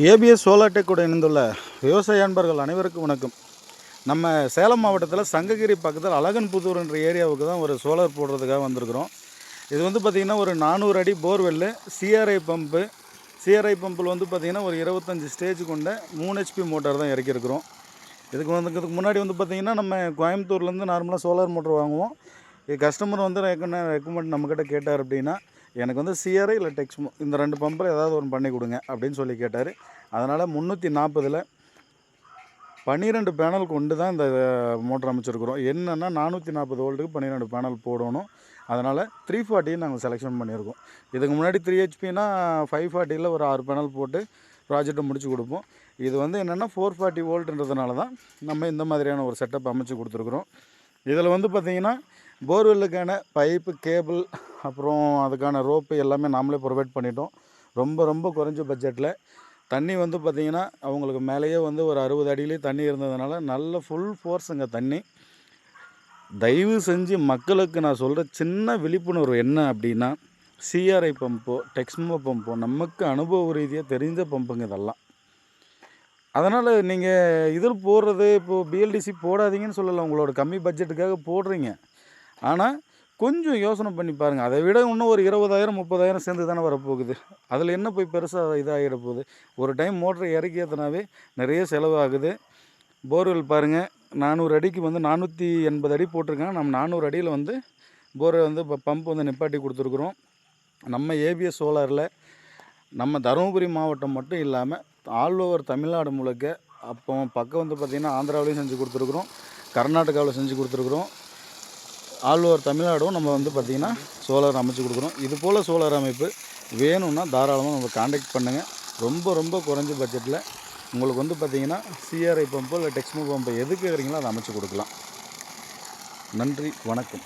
ABS solar tech கூட இணைந்துள்ள விவசாய அன்பர்கள் அனைவருக்கும் வணக்கம். நம்ம சேலம் மாவட்டத்தில் சங்ககிரி பக்கத்தில் அழகன்புதூர் என்ற ஏரியாவுக்கு தான் ஒரு சோலார் போடுறதுக்காக வந்திருக்கிறோம். இது வந்து பார்த்திங்கன்னா ஒரு நானூறு அடி போர்வெல்லு சிஆர்ஐ பம்பு. சிஆர்ஐ பம்பில் வந்து பார்த்திங்கன்னா ஒரு இருபத்தஞ்சி ஸ்டேஜ் கொண்ட மூணு ஹெச்பி மோட்டார் தான் இறக்கியிருக்கிறோம். இதுக்கு வந்து இதுக்கு முன்னாடி வந்து பார்த்திங்கன்னா நம்ம கோயம்புத்தூர்லேருந்து நார்மலாக சோலார் மோட்டர் வாங்குவோம். இது கஸ்டமர் வந்து ரெக்கமெண்ட் நம்மக்கிட்ட கேட்டார் அப்படின்னா எனக்கு வந்து சிஆர்ஐ இல்லை டெக்ஸ்மோ இந்த ரெண்டு பம்பில் ஏதாவது ஒன்று பண்ணி கொடுங்க அப்படின்னு சொல்லி கேட்டார். அதனால் முந்நூற்றி நாற்பதில் பன்னிரெண்டு பேனல் கொண்டு தான் இந்த மோட்டர் அமைச்சிருக்கிறோம். என்னென்னா நானூற்றி நாற்பது வோல்ட்டுக்கு பன்னிரெண்டு பேனல் போடணும். அதனால் த்ரீ ஃபார்ட்டியும் நாங்கள் செலெக்ஷன் பண்ணியிருக்கோம். இதுக்கு முன்னாடி த்ரீ ஹெச்பினா ஃபைவ் ஃபார்ட்டியில் ஒரு ஆறு பேனல் போட்டு ப்ராஜெக்ட்டை முடிச்சு கொடுப்போம். இது வந்து என்னென்னா ஃபோர் ஃபார்ட்டி வோல்ட்டுன்றதுனால தான் நம்ம இந்த மாதிரியான ஒரு செட்டப் அமைச்சு கொடுத்துருக்குறோம். இதில் வந்து பார்த்திங்கன்னா போர்வெல்லுக்கான பைப்பு கேபிள் அப்புறம் அதுக்கான ரோப்பு எல்லாமே நாமளே ப்ரொவைட் பண்ணிட்டோம். ரொம்ப ரொம்ப குறைஞ்ச பட்ஜெட்டில் தண்ணி வந்து பார்த்திங்கன்னா அவங்களுக்கு மேலேயே வந்து ஒரு அறுபது அடியிலே தண்ணி இருந்ததுனால நல்ல ஃபுல் ஃபோர்ஸுங்க தண்ணி. தயவு செஞ்சு மக்களுக்கு நான் சொல்கிற சின்ன விழிப்புணர்வு என்ன அப்படின்னா சிஆர்ஐ பம்போ டெக்ஸ்மோ பம்போ நமக்கு அனுபவ ரீதியாக தெரிஞ்ச பம்புங்க இதெல்லாம். அதனால் நீங்கள் இதில் போடுறது இப்போது பிஎல்டிசி போடாதீங்கன்னு சொல்லலை உங்களோட கம்மி பட்ஜெட்டுக்காக போடுறீங்க. ஆனால் கொஞ்சம் யோசனை பண்ணி பாருங்கள் அதை விட இன்னும் ஒரு இருபதாயிரம் முப்பதாயிரம் சேர்ந்து தானே வரப்போகுது. அதில் என்ன போய் பெருசாக இதாகிட போகுது? ஒரு டைம் மோட்டரை இறக்கி ஏற்றினாவே நிறைய செலவாகுது. போர்வெல் பாருங்கள் நானூறு அடிக்கு வந்து நானூற்றி எண்பது அடி போட்டிருக்காங்க. நம்ம நானூறு அடியில் வந்து போரை வந்து இப்போ பம்ப் வந்து நிப்பாட்டி கொடுத்துருக்குறோம். நம்ம ஏபிஎஸ் சோலாரில் நம்ம தருமபுரி மாவட்டம் மட்டும் இல்லாமல் ஆல் ஓவர் தமிழ்நாடு முழுக்க அப்போ பக்கம் வந்து பார்த்திங்கன்னா ஆந்திராவிலையும் செஞ்சு கொடுத்துருக்குறோம். கர்நாடகாவில் செஞ்சு கொடுத்துருக்குறோம். ஆல் ஓவர் தமிழ்நாடும் நம்ம வந்து பார்த்திங்கன்னா சோலார் அமைச்சு கொடுக்குறோம். இது போல் சோலார் அமைப்பு வேணும்னா தாராளமாக நம்ம காண்டாக்ட் பண்ணுங்கள் ரொம்ப ரொம்ப குறைஞ்ச பட்ஜெட்டில் உங்களுக்கு வந்து பார்த்திங்கன்னா சிஆர்ஐ பம்போ இல்லை டெக்ஸ்மோ பம்போ எது கேட்குறீங்களோ அதை அமைச்சு கொடுக்கலாம். நன்றி வணக்கம்.